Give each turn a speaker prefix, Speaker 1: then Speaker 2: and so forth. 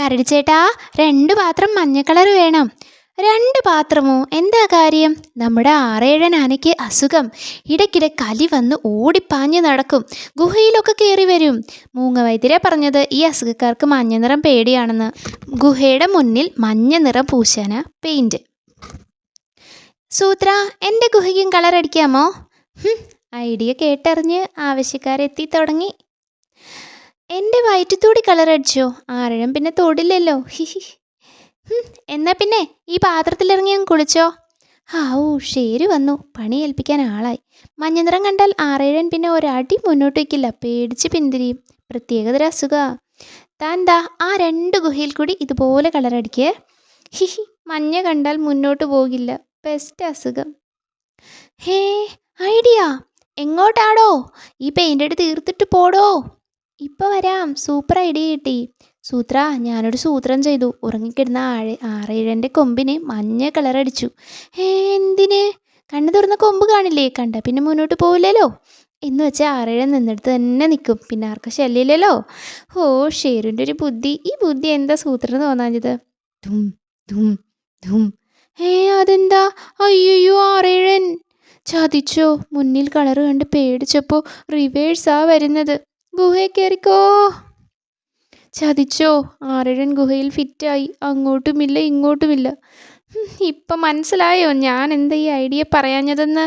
Speaker 1: കരടിച്ചേട്ടാ രണ്ട് പാത്രം മഞ്ഞ കളർ വേണം. രണ്ട് പാത്രമോ? എന്താ കാര്യം? നമ്മുടെ ആറേഴൻ ആനയ്ക്ക് അസുഖം. ഇടയ്ക്കിടെ കലി വന്ന് ഓടിപ്പാഞ്ഞ് നടക്കും. ഗുഹയിലൊക്കെ കയറി വരും. മൂങ്ങവൈദ്യരെ പറഞ്ഞത് ഈ അസുഖക്കാർക്ക് മഞ്ഞ നിറം പേടിയാണെന്ന്. ഗുഹയുടെ മുന്നിൽ മഞ്ഞ നിറം പൂശാന പെയിന്റ് സൂത്ര എന്റെ ഗുഹയ്ക്കും കളർ അടിക്കാമോ? ഐഡിയ കേട്ടറിഞ്ഞ് ആവശ്യക്കാരെത്തി തുടങ്ങി. വയറ്റത്തൂടി കളർ അടിച്ചോ? ആഴം പിന്നെ തൊടില്ലല്ലോ. ഹിഹി എന്നാ പിന്നെ ഈ പാത്രത്തിലിറങ്ങി അങ്ങ് കുളിച്ചോ? ആ ഓ ഷേര് വന്നു. പണി ഏൽപ്പിക്കാൻ ആളായി. മഞ്ഞ നിറം കണ്ടാൽ ആറേഴൻ പിന്നെ ഒരടി മുന്നോട്ട് വയ്ക്കില്ല. പേടിച്ച് പിന്തിരിയും. പ്രത്യേകതര അസുഖ. താൻ ദാ ആ രണ്ട് ഗുഹയിൽ കൂടി ഇതുപോലെ കളറടിക്കേ ഹിഹി മഞ്ഞ കണ്ടാൽ മുന്നോട്ട് പോകില്ല. ബെസ്റ്റ് അസുഖം. Hey idea. എങ്ങോട്ടാടോ? ഈ പെയിന്റ് തീർത്തിട്ട് പോടോ? ഇപ്പം വരാം. സൂപ്പർ ഐഡിയ കിട്ടി. സൂത്ര ഞാനൊരു സൂത്രം ചെയ്തു. ഉറങ്ങിക്കിടുന്ന ആഴ് ആറേഴന്റെ കൊമ്പിന് മഞ്ഞ ഏ എന്തിന്? കണ്ണു തുറന്ന കൊമ്പ് കാണില്ലേ? കണ്ട പിന്നെ മുന്നോട്ട് പോവില്ലല്ലോ? എന്ന് വെച്ചാൽ ആറേഴൻ നിന്നിടത്ത് തന്നെ നിൽക്കും. പിന്നെ ആർക്കും ശല്യമില്ലല്ലോ? ഓ ഷേരുന്റെ ഒരു ബുദ്ധി. ഈ ബുദ്ധി എന്താ സൂത്രം തോന്നാഞ്ഞത്? ധും ധും ധും. ഏ അതെന്താ? അയ്യോ ആറേഴൻ. ചതിച്ചോ. മുന്നിൽ കളർ കണ്ട് പേടിച്ചപ്പോൾ റിവേഴ്സാ വരുന്നത്. ഗുഹയിൽ കയറിക്കോ. ചതിച്ചോ. ആരഴൻ ഗുഹയിൽ ഫിറ്റായി. അങ്ങോട്ടുമില്ല ഇങ്ങോട്ടുമില്ല. ഇപ്പം മനസ്സിലായോ? ഞാൻ എന്താ ഈ ഐഡിയ പറയാഞ്ഞതെന്ന്?